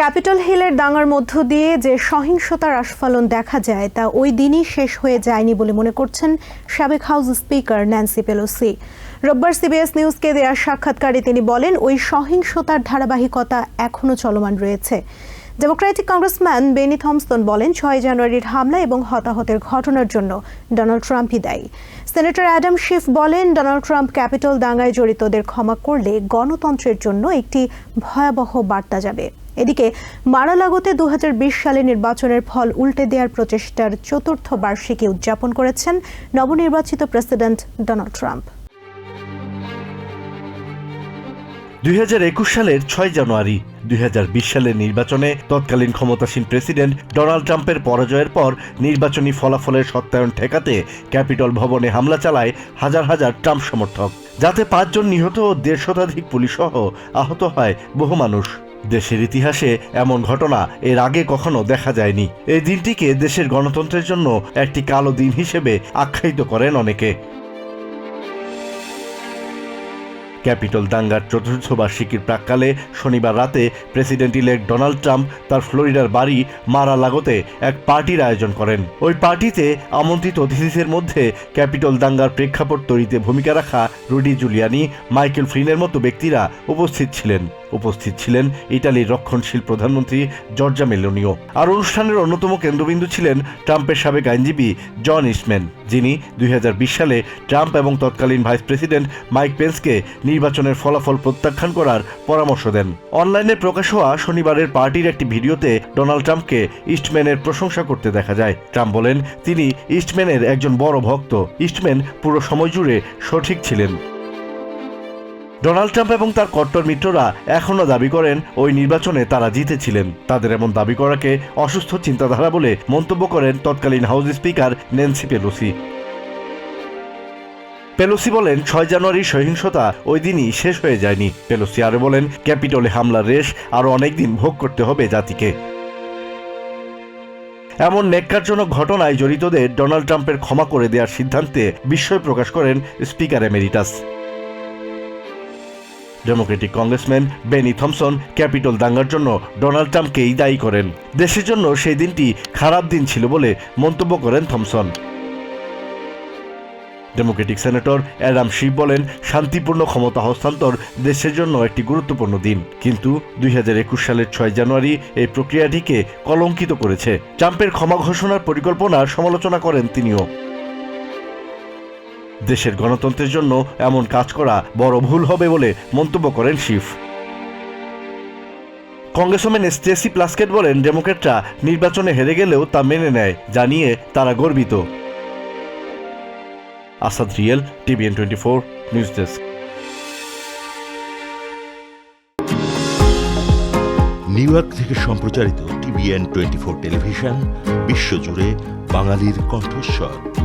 Capital হিলের দাঙ্গার মধ্য দিয়ে যে সহিংসতার আস্ফালন দেখা যায়, তা ওই দিনই শেষ হয়ে যায়নি বলে মনে করছেন সাবেক হাউস স্পিকার ন্যান্সি পেলোসি। রোববার সিবিএস নিউজকে দেওয়া সাক্ষাৎকারে তিনি বলেন, ওই সহিংসতার ধারাবাহিকতা এখনও চলমান রয়েছে। ডেমোক্রেটিক কংগ্রেসম্যান বেনি থমসন বলেন, ছয় জানুয়ারির হামলা এবং হতাহতের ঘটনার জন্য ডোনাল্ড ট্রাম্পই দায়ী। সেনেটর অ্যাডাম শিফ বলেন, ডোনাল্ড ট্রাম্প ক্যাপিটাল দাঙ্গায় জড়িতদের ক্ষমা করলে গণতন্ত্রের জন্য একটি ভয়াবহ বার্তা যাবে। এদিকে মারালাগোতে দু সালে নির্বাচনের ফল উল্টে দেওয়ার প্রচেষ্টার চতুর্থ বার্ষিকী উদযাপন করেছেন নবনির্বাচিত প্রেসিডেন্ট ডোনাল্ড ট্রাম্প। দুই হাজার একুশ সালের ছয় জানুয়ারি দুই হাজার বিশ সালের নির্বাচনে তৎকালীন ক্ষমতাসীন প্রেসিডেন্ট ডোনাল্ড ট্রাম্পের পরাজয়ের পর নির্বাচনী ফলাফলের সত্যায়ন ঠেকাতে ক্যাপিটল ভবনে হামলা চালায় হাজার হাজার ট্রাম্প সমর্থক, যাতে পাঁচজন নিহত ও দেড় শতাধিক পুলিশসহ আহত হয় বহু মানুষ। দেশের ইতিহাসে এমন ঘটনা এর আগে কখনো দেখা যায়নি। এই দিনটিকে দেশের গণতন্ত্রের জন্য একটি কালো দিন হিসেবে আখ্যায়িত করেন অনেকে। ক্যাপিটল দাঙ্গার চতুর্থ বার্ষিকীর প্রাককালে শনিবার রাতে প্রেসিডেন্ট ইলেক্ট ডোনাল্ড ট্রাম্প তার ফ্লোরিডার বাড়ি মারা লাগোতে এক পার্টির আয়োজন করেন। ওই পার্টিতে আমন্ত্রিত অতিথিদের মধ্যে ক্যাপিটল দাঙ্গার প্রেক্ষাপট তৈরিতে ভূমিকা রাখা রুডি জুলিয়ানি, মাইকেল ফ্রিনের মতো ব্যক্তিরা উপস্থিত ছিলেন। উপস্থিত ছিলেন ইটালির রক্ষণশীল প্রধানমন্ত্রী জর্জা মেলোনিও। আর অনুষ্ঠানের অন্যতম কেন্দ্রবিন্দু ছিলেন ট্রাম্পের সাবেক আইনজীবী জন ইস্টম্যান যিনি দুই হাজার বিশ সালে ট্রাম্প এবং তৎকালীন ভাইস প্রেসিডেন্ট মাইক পেন্সকে নির্বাচনের ফলাফল প্রত্যাখ্যান করার পরামর্শ দেন। অনলাইনে প্রকাশ হওয়া শনিবারের পার্টির একটি ভিডিওতে ডোনাল্ড ট্রাম্পকে ইস্টম্যানের প্রশংসা করতে দেখা যায়। ট্রাম্প বলেন, তিনি ইস্টম্যানের একজন বড় ভক্ত। ইস্টম্যান পুরো সময় জুড়ে সঠিক ছিলেন। ডোনাল্ড ট্রাম্প এবং তার কট্টর মিত্ররা এখনও দাবি করেন ওই নির্বাচনে তারা জিতেছিলেন। তাদের এমন দাবি করাকে অসুস্থ চিন্তাধারা বলে মন্তব্য করেন তৎকালীন house speaker Nancy Pelosi. Pelosi বলেন, ছয় জানুয়ারির সহিংসতা ওই দিনই শেষ হয়ে যায়নি। পেলোসি আরও বলেন, ক্যাপিটলে হামলার রেশ আরও অনেকদিন ভোগ করতে হবে জাতিকে। এমন নেককারজনক ঘটনায় জড়িতদের ডোনাল্ড ট্রাম্পের ক্ষমা করে দেওয়ার সিদ্ধান্তে বিস্ময় প্রকাশ করেন speaker emeritus. Democratic congressman Bennie Thompson Capitol দাঙ্গার জন্য ডোনাল্ড ট্রাম্পকেই দায়ী করেন। দেশের জন্য সেই দিনটি খারাপ দিন ছিল বলে মন্তব্য করেন Thompson. Democratic senator Adam Schiff বলেন, শান্তিপূর্ণ ক্ষমতা হস্তান্তর দেশের জন্য একটি গুরুত্বপূর্ণ দিন। কিন্তু দুই হাজার একুশ সালের ছয় জানুয়ারি এই প্রক্রিয়াটিকে কলঙ্কিত করেছে। ট্রাম্পের ক্ষমা ঘোষণার পরিকল্পনার সমালোচনা করেন তিনিও। দেশের গণতন্ত্রের জন্য এমন কাজ করা বড় ভুল হবে বলে মন্তব্য করেন শিফ। কংগ্রেসম্যান স্টেসি প্লাস্কেট বলেন ডেমোক্রেটরা নির্বাচনে হেরে গেলেও তা মেনে নেয় জানিয়ে তারা গর্বিত। Asad Real, TVN twenty four, news desk. New York থেকে সম্প্রচারিত টিভিএন টোয়েন্টি ফোর টেলিভিশন, বিশ্বজুড়ে বাঙালির কণ্ঠস্বর।